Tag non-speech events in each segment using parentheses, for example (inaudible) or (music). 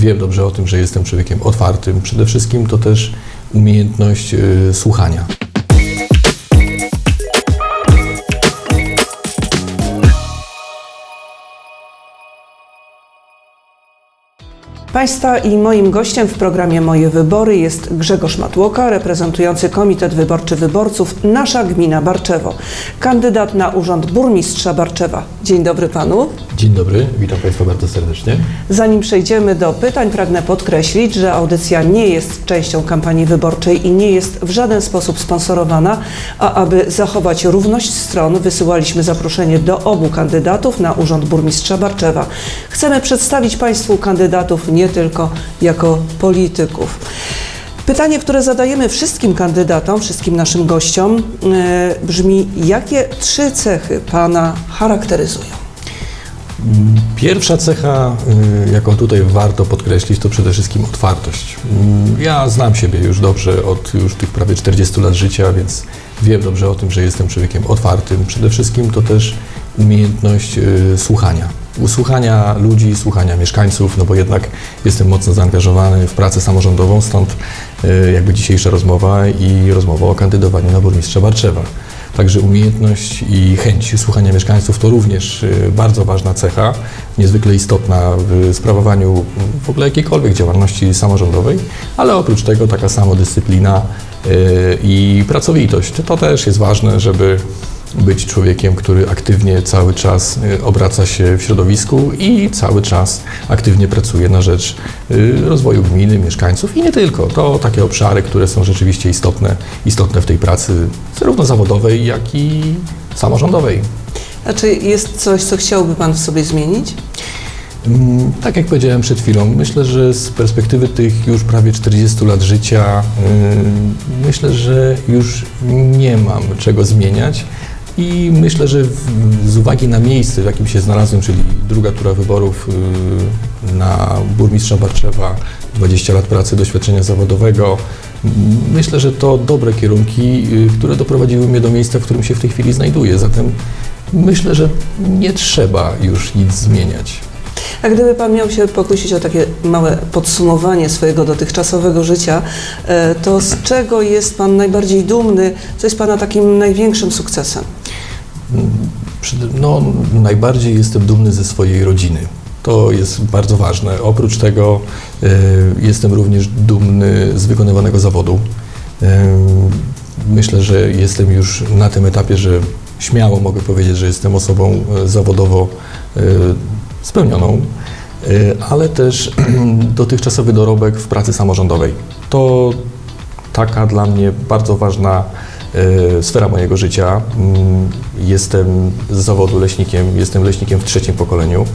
wiem dobrze o tym, że jestem człowiekiem otwartym. Przede wszystkim to też umiejętność y, słuchania. Państwa i moim gościem w programie Moje Wybory jest Grzegorz Matłoka, reprezentujący Komitet Wyborczy Wyborców Nasza Gmina Barczewo, kandydat na urząd burmistrza Barczewa. Dzień dobry panu. Dzień dobry, witam Państwa bardzo serdecznie. Zanim przejdziemy do pytań, pragnę podkreślić, że audycja nie jest częścią kampanii wyborczej i nie jest w żaden sposób sponsorowana, a aby zachować równość stron, wysyłaliśmy zaproszenie do obu kandydatów na urząd burmistrza Barczewa. Chcemy przedstawić Państwu kandydatów nie tylko jako polityków. Pytanie, które zadajemy wszystkim kandydatom, wszystkim naszym gościom, e, brzmi: jakie trzy cechy Pana charakteryzują? Pierwsza cecha, y, jaką tutaj warto podkreślić, to przede wszystkim otwartość. Mm, Ja znam siebie już dobrze od już tych prawie 40 lat życia, więc wiem dobrze o tym, że jestem człowiekiem otwartym. Przede wszystkim to też umiejętność y, słuchania. Słuchania ludzi, słuchania mieszkańców, no bo jednak jestem mocno zaangażowany w pracę samorządową, stąd y, jakby dzisiejsza rozmowa i rozmowa o kandydowaniu na burmistrza Barczewa. Także umiejętność i chęć słuchania mieszkańców to również y, bardzo ważna cecha, niezwykle istotna w sprawowaniu w ogóle jakiejkolwiek działalności samorządowej, ale oprócz tego taka samodyscyplina y, i pracowitość. To też jest ważne, żeby być człowiekiem, który aktywnie cały czas y, obraca się w środowisku i cały czas aktywnie pracuje na rzecz y, rozwoju gminy, mieszkańców i nie tylko. To takie obszary, które są rzeczywiście istotne, istotne w tej pracy zarówno zawodowej, jak i samorządowej. A czy jest coś, co chciałby Pan w sobie zmienić? Mm, Tak jak powiedziałem przed chwilą, myślę, że z perspektywy tych już prawie 40 lat życia, y, myślę, że już nie mam czego zmieniać i myślę, że z uwagi na miejsce, w jakim się znalazłem, czyli druga tura wyborów y, na burmistrza Barczewa, 20 lat pracy, doświadczenia zawodowego, myślę, że to dobre kierunki, y, które doprowadziły mnie do miejsca, w którym się w tej chwili znajduję. Zatem myślę, że nie trzeba już nic zmieniać. A gdyby Pan miał się pokusić o takie małe podsumowanie swojego dotychczasowego życia, e, to z czego jest Pan najbardziej dumny? Co jest Pana takim największym sukcesem? No, najbardziej jestem dumny ze swojej rodziny. To jest bardzo ważne. Oprócz tego e, jestem również dumny z wykonywanego zawodu. E, myślę, że jestem już na tym etapie, że śmiało mogę powiedzieć, że jestem osobą e, zawodowo spełnioną, ale też (clears throat) dotychczasowy dorobek w pracy samorządowej. To taka dla mnie bardzo ważna sfera mojego życia. Mm, Jestem z zawodu leśnikiem, jestem leśnikiem w trzecim pokoleniu,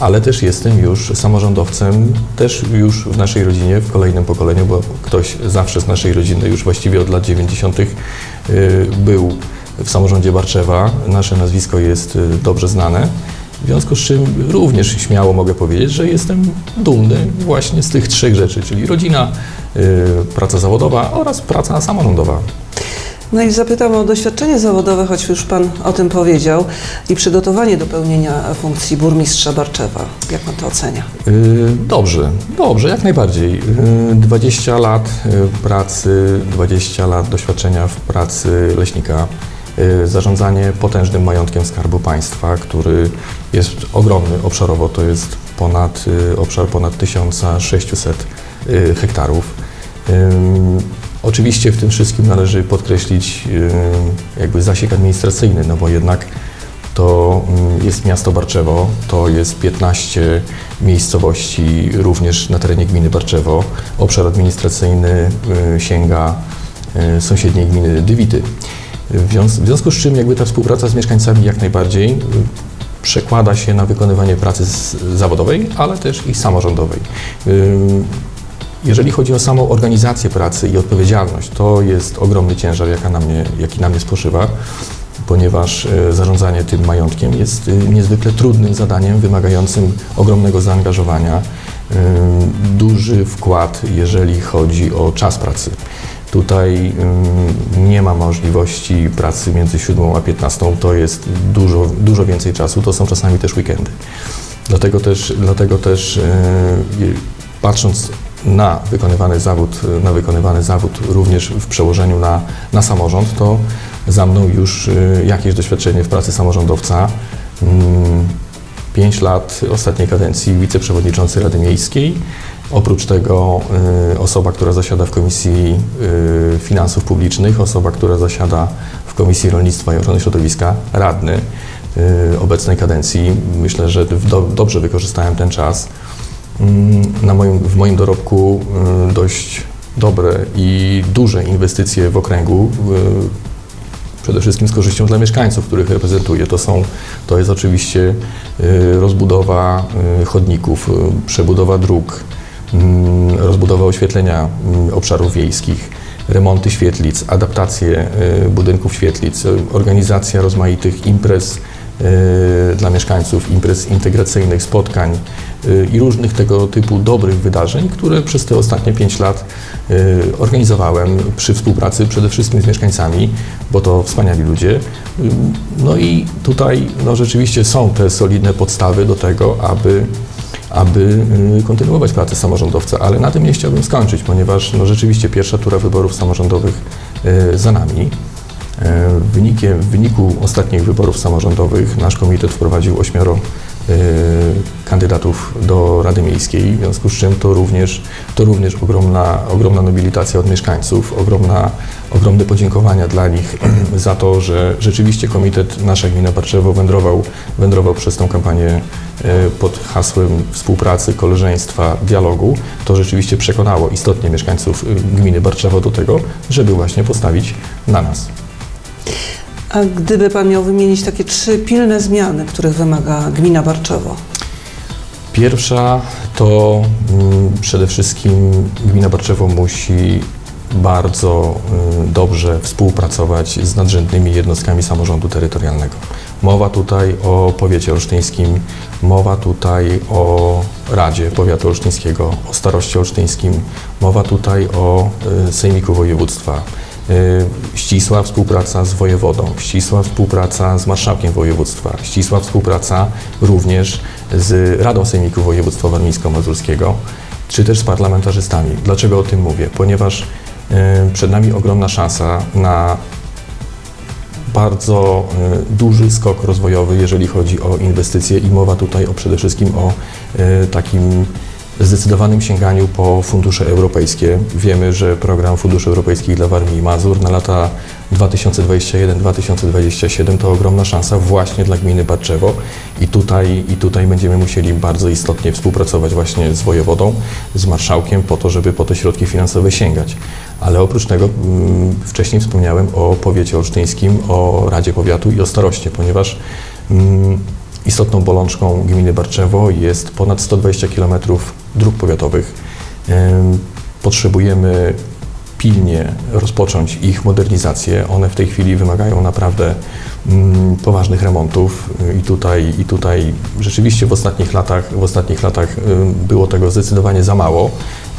ale też jestem już samorządowcem, też już w naszej rodzinie, w kolejnym pokoleniu, bo ktoś zawsze z naszej rodziny już właściwie od lat 90. e, był w samorządzie Barczewa. Nasze nazwisko jest e, dobrze znane. W związku z czym również śmiało mogę powiedzieć, że jestem dumny właśnie z tych trzech rzeczy, czyli rodzina, y, praca zawodowa oraz praca samorządowa. No i zapytam o doświadczenie zawodowe, choć już Pan o tym powiedział, i przygotowanie do pełnienia funkcji burmistrza Barczewa. Jak Pan to ocenia? Y, Dobrze, dobrze, jak najbardziej. Y, 20 lat y, pracy, 20 lat doświadczenia w pracy leśnika, y, zarządzanie potężnym majątkiem Skarbu Państwa, który jest ogromny obszarowo, to jest ponad, y, obszar ponad 1600 y, hektarów. Oczywiście w tym wszystkim należy podkreślić y, jakby zasięg administracyjny, no bo jednak to mm, jest miasto Barczewo, to jest 15 miejscowości również na terenie gminy Barczewo. Obszar administracyjny y, sięga y, sąsiedniej gminy Dywity. W związ- w związku z czym jakby ta współpraca z mieszkańcami jak najbardziej przekłada się na wykonywanie pracy zawodowej, ale też i samorządowej. Jeżeli chodzi o samą organizację pracy i odpowiedzialność, to jest ogromny ciężar, jaka na mnie, jaki na mnie spoczywa, ponieważ e, zarządzanie tym majątkiem jest e, niezwykle trudnym zadaniem, wymagającym ogromnego zaangażowania, e, duży wkład, jeżeli chodzi o czas pracy. Tutaj ym, nie ma możliwości pracy między 7 a 15, to jest dużo, dużo więcej czasu, to są czasami też weekendy. Dlatego też, dlatego też patrząc na wykonywany zawód, na wykonywany zawód również w przełożeniu na, na samorząd, to za mną już y, jakieś doświadczenie w pracy samorządowca. Mm, Pięć lat ostatniej kadencji wiceprzewodniczący Rady Miejskiej. Oprócz tego y, osoba, która zasiada w Komisji y, Finansów Publicznych, osoba, która zasiada w Komisji Rolnictwa i Ochrony Środowiska, radny obecnej kadencji. Myślę, że do, dobrze wykorzystałem ten czas. Mm, Na moim, w moim dorobku y, dość dobre i duże inwestycje w okręgu, y, przede wszystkim z korzyścią dla mieszkańców, których reprezentuję. To, są, to jest oczywiście y, rozbudowa chodników, przebudowa dróg, mm, rozbudowa oświetlenia obszarów wiejskich, remonty świetlic, adaptacje budynków świetlic, organizacja rozmaitych imprez dla mieszkańców, imprez integracyjnych, spotkań y, i różnych tego typu dobrych wydarzeń, które przez te ostatnie pięć lat y, organizowałem przy współpracy przede wszystkim z mieszkańcami, bo to wspaniali ludzie. Y, No i tutaj no, rzeczywiście są te solidne podstawy do tego, aby aby y, kontynuować pracę samorządowca, ale na tym nie chciałbym skończyć, ponieważ no, rzeczywiście pierwsza tura wyborów samorządowych y, za nami. E, Wynikiem, w wyniku ostatnich wyborów samorządowych nasz komitet wprowadził ośmioro y, kandydatów do Rady Miejskiej, w związku z czym to również, to również ogromna, ogromna nobilitacja od mieszkańców, ogromna, ogromne podziękowania dla nich (clears throat) za to, że rzeczywiście komitet Nasza Gmina Barczewo wędrował, wędrował przez tą kampanię e, pod hasłem współpracy, koleżeństwa, dialogu. To rzeczywiście przekonało istotnie mieszkańców gminy Barczewo do tego, żeby właśnie postawić na nas. A gdyby Pan miał wymienić takie trzy pilne zmiany, których wymaga gmina Barczewo? Pierwsza to mm, przede wszystkim gmina Barczewo musi bardzo y, dobrze współpracować z nadrzędnymi jednostkami samorządu terytorialnego. Mowa tutaj o powiecie olsztyńskim, mowa tutaj o Radzie Powiatu Olsztyńskiego, o Staroście Olsztyńskim, mowa tutaj o y, Sejmiku Województwa. Y, Ścisła współpraca z wojewodą, ścisła współpraca z marszałkiem województwa, ścisła współpraca również z Radą Sejmiku Województwa Warmińsko-Mazurskiego, czy też z parlamentarzystami. Dlaczego o tym mówię? Ponieważ y, przed nami ogromna szansa na bardzo y, duży skok rozwojowy, jeżeli chodzi o inwestycje i mowa tutaj o przede wszystkim o takim zdecydowanym sięganiu po fundusze europejskie. Wiemy, że program Funduszy Europejskich dla Warmii i Mazur na lata 2021-2027 to ogromna szansa właśnie dla gminy Barczewo i tutaj, i tutaj będziemy musieli bardzo istotnie współpracować właśnie z wojewodą, z marszałkiem po to, żeby po te środki finansowe sięgać. Ale oprócz tego mm, wcześniej wspomniałem o powiecie olsztyńskim, o Radzie Powiatu i o staroście, ponieważ mm, Istotną bolączką gminy Barczewo jest ponad 120 km dróg powiatowych. Em, Potrzebujemy pilnie rozpocząć ich modernizację. One w tej chwili wymagają naprawdę mm, poważnych remontów i tutaj, i tutaj rzeczywiście w ostatnich latach, w ostatnich latach było tego zdecydowanie za mało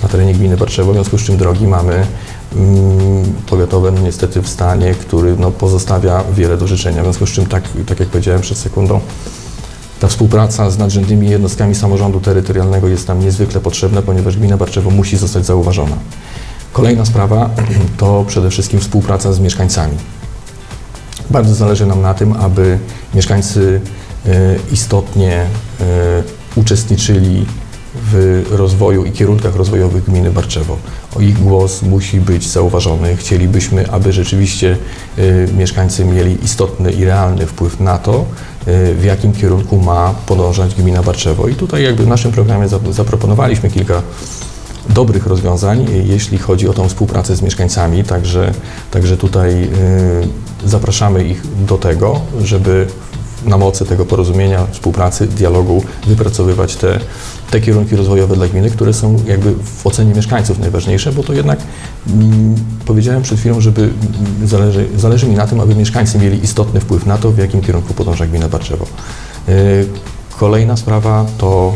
na terenie gminy Barczewo, w związku z czym drogi mamy mm, powiatowe no niestety w stanie, który no, pozostawia wiele do życzenia. W związku z czym, tak, tak jak powiedziałem przed sekundą, ta współpraca z nadrzędnymi jednostkami samorządu terytorialnego jest nam niezwykle potrzebna, ponieważ gmina Barczewo musi zostać zauważona. Kolejna sprawa (clears throat) to przede wszystkim współpraca z mieszkańcami. Bardzo zależy nam na tym, aby mieszkańcy e, istotnie e, uczestniczyli w rozwoju i kierunkach rozwojowych gminy Barczewo. Ich głos musi być zauważony. Chcielibyśmy, aby rzeczywiście e, mieszkańcy mieli istotny i realny wpływ na to, w jakim kierunku ma podążać gmina Barczewo. I tutaj jakby w naszym programie zap- zaproponowaliśmy kilka dobrych rozwiązań, jeśli chodzi o tą współpracę z mieszkańcami, także, także tutaj y, zapraszamy ich do tego, żeby na mocy tego porozumienia, współpracy, dialogu wypracowywać te, te kierunki rozwojowe dla gminy, które są jakby w ocenie mieszkańców najważniejsze, bo to jednak mm, powiedziałem przed chwilą, żeby zależy, zależy mi na tym, aby mieszkańcy mieli istotny wpływ na to, w jakim kierunku podąża gmina Barczewo. Y, Kolejna sprawa to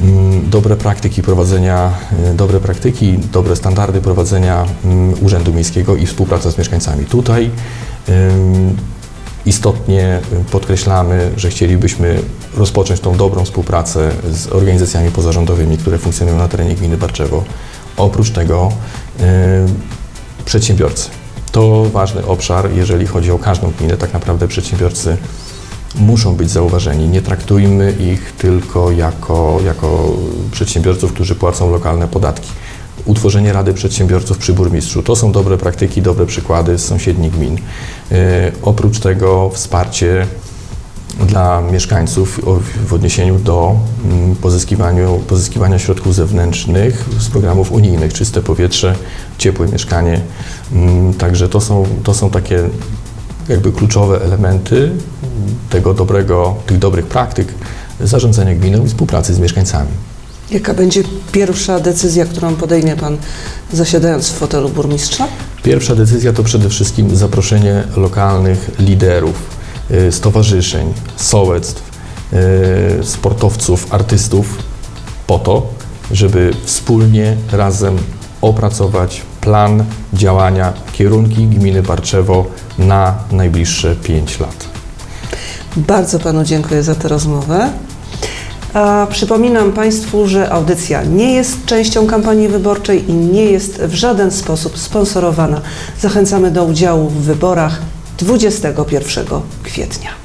mm, dobre praktyki prowadzenia, y, dobre praktyki, dobre standardy prowadzenia mm, Urzędu Miejskiego i współpraca z mieszkańcami. Tutaj istotnie y, podkreślamy, że chcielibyśmy rozpocząć tą dobrą współpracę z organizacjami pozarządowymi, które funkcjonują na terenie gminy Barczewo. Oprócz tego y, przedsiębiorcy. To ważny obszar, jeżeli chodzi o każdą gminę. Tak naprawdę przedsiębiorcy muszą być zauważeni. Nie traktujmy ich tylko jako, jako przedsiębiorców, którzy płacą lokalne podatki. Utworzenie Rady Przedsiębiorców przy burmistrzu to są dobre praktyki, dobre przykłady z sąsiednich gmin. E, oprócz tego wsparcie dla mieszkańców w odniesieniu do mm, pozyskiwania środków zewnętrznych z programów unijnych, czyste powietrze, ciepłe mieszkanie. Mm, Także to są, to są takie jakby kluczowe elementy tego dobrego, tych dobrych praktyk zarządzania gminą i współpracy z mieszkańcami. Jaka będzie pierwsza decyzja, którą podejmie Pan zasiadając w fotelu burmistrza? Pierwsza decyzja to przede wszystkim zaproszenie lokalnych liderów, y, stowarzyszeń, sołectw, y, sportowców, artystów po to, żeby wspólnie razem opracować plan działania, kierunki gminy Barczewo na najbliższe 5 lat. Bardzo Panu dziękuję za tę rozmowę. A przypominam Państwu, że audycja nie jest częścią kampanii wyborczej i nie jest w żaden sposób sponsorowana. Zachęcamy do udziału w wyborach 21 kwietnia.